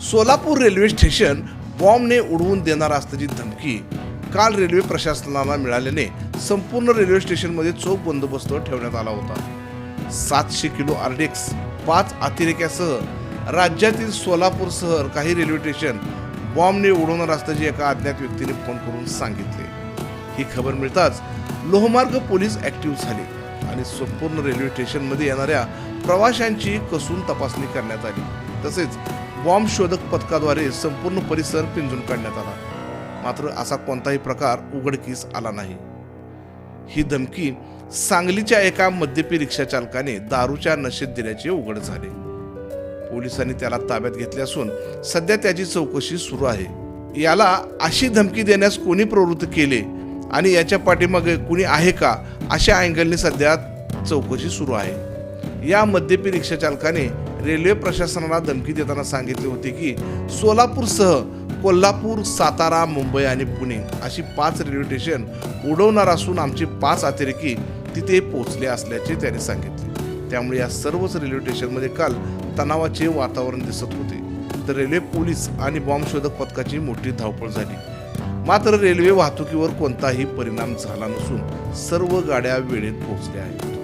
Solapur railway station बॉम्बने उडवून देणार असल्याची धमकी काल रेल्वे प्रशासनाला मिळाल्याने संपूर्ण रेल्वे स्टेशनमध्ये चोख बंदोबस्त ठेवण्यात आला होता. सातशे किलो आर्डेक्स पाच अतिरेक्यासह राज्यातील सोलापूरसह काही रेल्वे स्टेशन बॉम्बने उडवणार असल्याचे एका अज्ञात व्यक्तीने फोन करून सांगितले. ही खबर मिळताच लोहमार्ग पोलीस ऍक्टिव्ह झाले आणि संपूर्ण रेल्वे स्टेशनमध्ये येणाऱ्या प्रवाशांची कसून तपासणी करण्यात आली. तसेच बॉम्ब शोधक पथकाद्वारे संपूर्ण परिसर पिंजून काढण्यात आला. मात्र असा कोणताही प्रकार उघडकीस आला नाही. ही धमकी सांगलीच्या एका मद्यपी रिक्षा चालकाने दारूच्या नशेत दिल्याचे उघड झाले. पोलिसांनी त्याला ताब्यात घेतले असून सध्या त्याची चौकशी सुरू आहे. याला अशी धमकी देण्यास कोणी प्रवृत्त केले आणि याच्या पाठीमागे कुणी आहे का अशा अँगलने सध्या चौकशी सुरू आहे. या मद्यपी रिक्षा चालकाने रेल्वे प्रशासनाला धमकी देताना सांगितले होते की सोलापूरसह कोल्हापूर सातारा मुंबई आणि पुणे अशी पाच रेल्वे स्टेशन उडवणार असून आमचे पाच अतिरेकी तिथे पोहोचले असल्याचे त्याने सांगितले. त्यामुळे या सर्वच रेल्वे स्टेशनमध्ये काल तणावाचे वातावरण दिसत होते. तर रेल्वे पोलीस आणि बॉम्बशोधक पथकाची मोठी धावपळ झाली. मात्र रेल्वे वाहतुकीवर कोणताही परिणाम झाला नसून सर्व गाड्या वेळेत पोहोचल्या आहेत.